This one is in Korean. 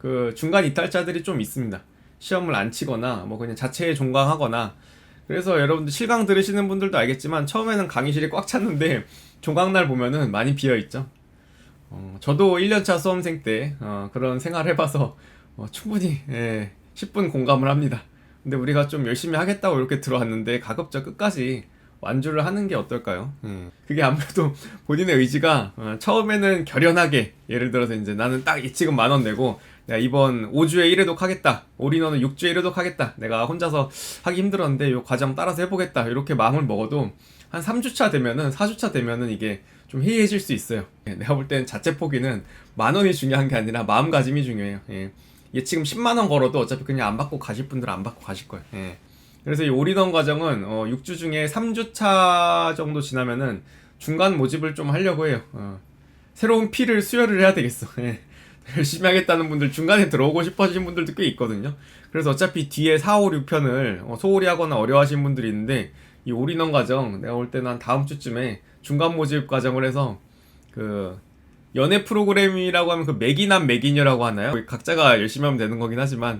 그 중간 이탈자들이 좀 있습니다. 시험을 안 치거나 뭐 그냥 자체에 종강하거나 그래서 여러분들 실강 들으시는 분들도 알겠지만 처음에는 강의실이 꽉 찼는데 종강날 보면은 많이 비어 있죠. 어, 저도 1년차 수험생 때 어, 그런 생활 해봐서 어, 충분히 예, 10분 공감을 합니다. 근데 우리가 좀 열심히 하겠다고 이렇게 들어왔는데 가급적 끝까지 완주를 하는 게 어떨까요? 음. 그게 아무래도 본인의 의지가 어, 처음에는 결연하게 예를 들어서 이제 나는 딱 예치금 만 원 내고 내가 이번 5주에 1회독 하겠다. 올인원은 6주에 1회독 하겠다. 내가 혼자서 하기 힘들었는데 이 과정 따라서 해보겠다. 이렇게 마음을 먹어도 한 3주차 되면은 4주차 되면은 이게 좀 해이해질 수 있어요. 예, 내가 볼 때는 자체 포기는 만 원이 중요한 게 아니라 마음가짐이 중요해요. 예. 예치금 10만 원 걸어도 어차피 그냥 안 받고 가실 분들은 안 받고 가실 거예요. 예. 그래서 이 올인원 과정은 어, 6주 중에 3주차 정도 지나면은 중간 모집을 좀 하려고 해요. 어. 새로운 피를 수혈을 해야 되겠어. 예. 열심히 하겠다는 분들 중간에 들어오고 싶어지는 분들도 꽤 있거든요. 그래서 어차피 뒤에 4, 5, 6편을 어, 소홀히 하거나 어려워하시는 분들이 있는데 이 올인원 과정 내가 볼 때는 한 다음 주쯤에 중간 모집 과정을 해서 그 연애 프로그램이라고 하면 그 맥이남 맥이녀라고 하나요? 각자가 열심히 하면 되는 거긴 하지만